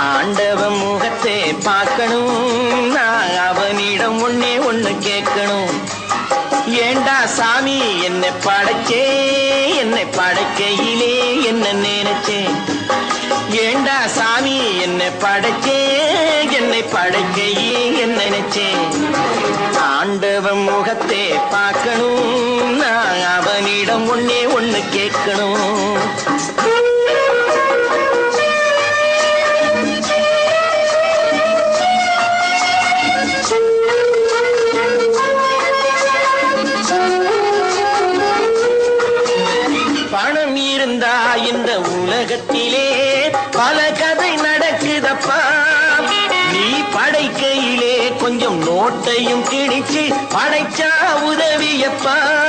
ஆண்டவன் முகத்தை பார்க்கணும். நான் அவனிடம் ஒன்னே ஒண்ணு கேட்கணும். ஏண்டா சாமி என்னை படைச்சே என்னை படைக்கையிலே என்ன நினைச்சேன்? ஏண்டா சாமி என்னை படைச்சே என்னை படைக்கையே என்ன நினைச்சேன்? ஆண்டவன் முகத்தை பார்க்கணும். நான் அவனிடம் ஒன்னே ஒண்ணு கேட்கணும். பணம் இருந்தா இந்த உலகத்திலே பல கதை நடக்குதப்பா. நீ படைக்கையிலே கொஞ்சம் நோட்டையும் கிழிச்சு படைச்சா உதவியப்பா.